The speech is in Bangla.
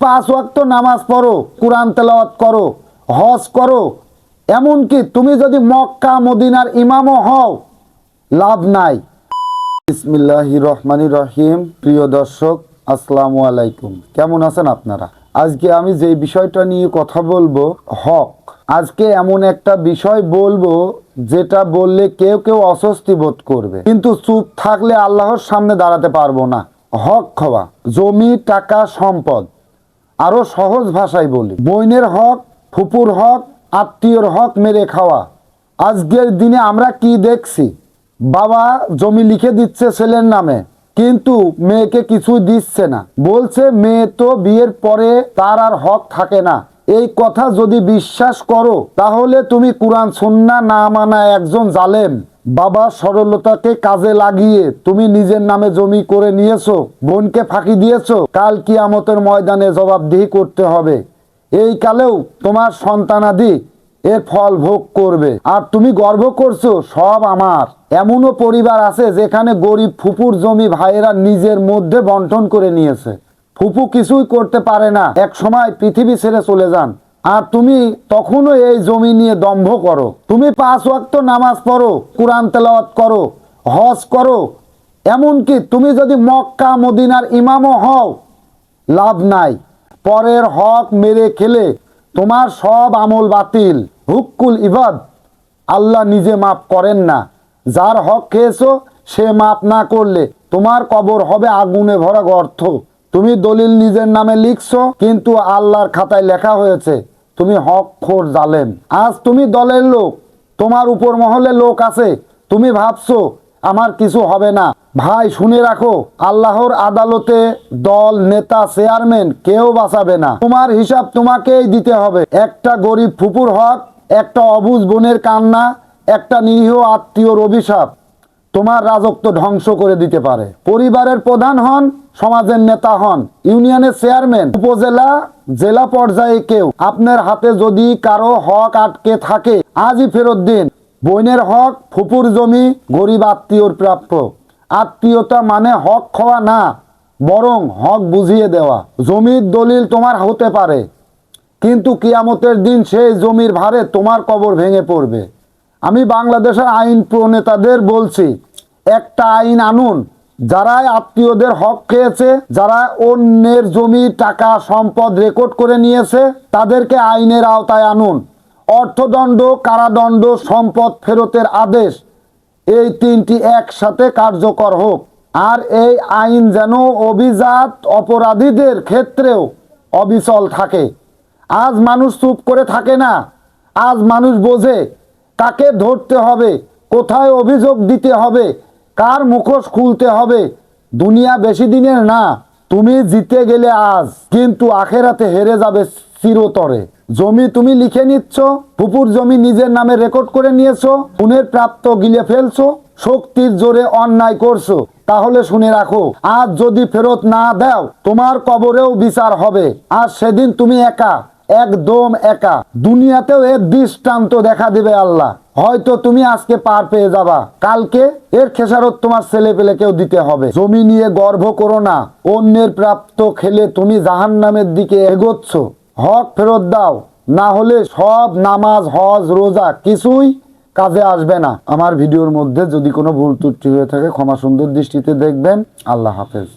পাঁচ ওয়াক্ত নামাজ পড়ো, কোরআন তেলাওয়াত করো, হজ করো। এমনকি তুমি যদি মক্কা, মদিনার ইমামও হও, লাভ নাই। বিসমিল্লাহি রহমানি রহিম। প্রিয় দর্শক, আসসালামু আলাইকুম। কেমন আছেন আপনারা? আজকে আমি যে বিষয়টা নিয়ে কথা বলব, হক। আজকে এমন একটা বিষয় বলব, যেটা বললে কেউ কেউ অস্বস্তি বোধ করবে। কিন্তু চুপ থাকলে আল্লাহর সামনে দাঁড়াতে পারব না। হক খাওয়া, জমি, টাকা, সম্পদ। আরও সহজ ভাষায় বলি। বইনের হক, ফুপুর হক, আত্মীয়র হক মেরে খাওয়া। আজকের দিনে আমরা কি দেখছি? বাবা জমি লিখে দিচ্ছে ছেলের নামে, কিন্তু মেয়েকে কিছু দিচ্ছে না। বলছে, মেয়ে তো বিয়ের পরে তার আর হক থাকে না। এই কথা যদি বিশ্বাস করো, তাহলে তুমি কোরআন, সুন্না না মানা একজন জালেম। বাবা সরলতাকে কাজে লাগিয়ে তুমি নিজের নামে জমি করে নিয়েছো, বোনকে ফাঁকি দিয়েছ, কাল কিয়ামতের ময়দানে জবাবদিহি করতে হবে। এই কালেও তোমার সন্তানাদি এর ফল ভোগ করবে। আর তুমি গর্ব করছ, সব আমার। এমনও পরিবার আছে যেখানে গরিব ফুপুর জমি ভাইয়েরা নিজের মধ্যে বন্টন করে নিয়েছে। ফুপু কিছুই করতে পারে না। এক সময় পৃথিবী ছেড়ে চলে যান। আর তুমি তখনও এই জমি নিয়ে দম্ভ করো। তুমি পাঁচ ওয়াক্ত নামাজ পড়ো, কোরআন তেলাওয়াত করো, হজ করো। এমনকি তুমি যদি মক্কা, মদিনার ইমামও হও, লাভ নাই। পরের হক মেরে খেলে তোমার সব আমল বাতিল। হুক্কুল ইবাদ। আল্লাহ নিজে মাফ করেন না। যার হক খেয়েছো, সে মাফ না করলে তোমার কবর হবে আগুনে ভরা গর্ত। তুমি দলিল নিজের নামে লিখছো, কিন্তু আল্লাহর খাতায় লেখা হয়েছে, তুমি হক খোর জালেম। আজ তুমি দলের লোক, তোমার উপর মহলে লোক আছে, তুমি ভাবছ, আমার কিছু হবে না। ভাই, শুনে রাখো, আল্লাহর আদালতে দল, নেতা, চেয়ারম্যান কেউ বাঁচাবে না। তোমার হিসাব তোমাকেই দিতে হবে। একটা গরিব ফুপুর হক, একটা অবুজ বোনের কান্না, একটা নিরীহ আত্মীয়র অভিশাপ। তোমার রাজত্ব ধ্বংস করে দিতে পারে। পরিবারের প্রধান হন, সমাজের নেতা হন, ইউনিয়নের চেয়ারম্যান, উপজেলা, জেলা পর্যায়ে কেউ। আপনার হাতে যদি কারও হক আটকে থাকে, আজই ফেরত দিন। বইনের হক, ফুপুর জমি, গরিব আত্মীয়র প্রাপ্য। আত্মীয়তা মানে হক খাওয়া না, বরং হক বুঝিয়ে দেওয়া। জমির দলিল তোমার হতে পারে, কিন্তু কিয়ামতের দিন সেই জমির ভারে তোমার কবর ভেঙে পড়বে। আমি বাংলাদেশের আইন প্রণেতাদের বলছি, একটা আইন আনুন, যারাই আত্মীয়দের হক খেয়েছে, যারা অন্যের জমি, টাকা, সম্পদ রেকর্ড করে নিয়েছে, তাদেরকে আইনের আওতায় আনুন। অর্থদণ্ড, কারাদণ্ড, সম্পদ ফেরতের আদেশ, এই তিনটি একসাথে কার্যকর হোক। আর এই আইন যেন অভিজাত অপরাধীদের ক্ষেত্রেও অবিচল থাকে। আজ মানুষ চুপ করে থাকে না, আজ মানুষ বোঝে কাকে ধরতে হবে? কোথায় অভিযোগ দিতে হবে? কার মুখোশ খুলতে হবে? দুনিয়া বেশি দিনের না, তুমি জিতে গেলে আজ, কিন্তু আখেরাতে হেরে যাবে চিরতরে। জমি তুমি লিখে নিচ্ছ ফুপুর জমি নিজের নামে রেকর্ড করে নিয়েছো, খুনের প্রাপ্ত গিলে ফেলছো, শক্তির জোরে অন্যায় করছ। তাহলে শুনে রাখো, আজ যদি ফেরত না দাও, তোমার কবরেও বিচার হবে। আর সেদিন তুমি একা একদম একা। দুনিয়াতেও এর দৃষ্টান্ত দেখা দিবে আল্লাহ। হয়তো তুমি আজকে পার পেয়ে যাবা। কালকে এর খেসারত তোমার ছেলে পেলেকেও দিতে হবে। জমি নিয়ে গর্ব করো না। অন্যের প্রাপ্ত খেলে তুমি জাহান নামের দিকে এগোচ্ছ। হক ফেরত দাও। না হলে সব নামাজ, হজ, রোজা কিছুই কাজে আসবে না। আমার ভিডিওর মধ্যে যদি কোনো ভুল ত্রুটি হয়ে থাকে, ক্ষমা সুন্দর দৃষ্টিতে দেখবেন। আল্লাহ হাফেজ।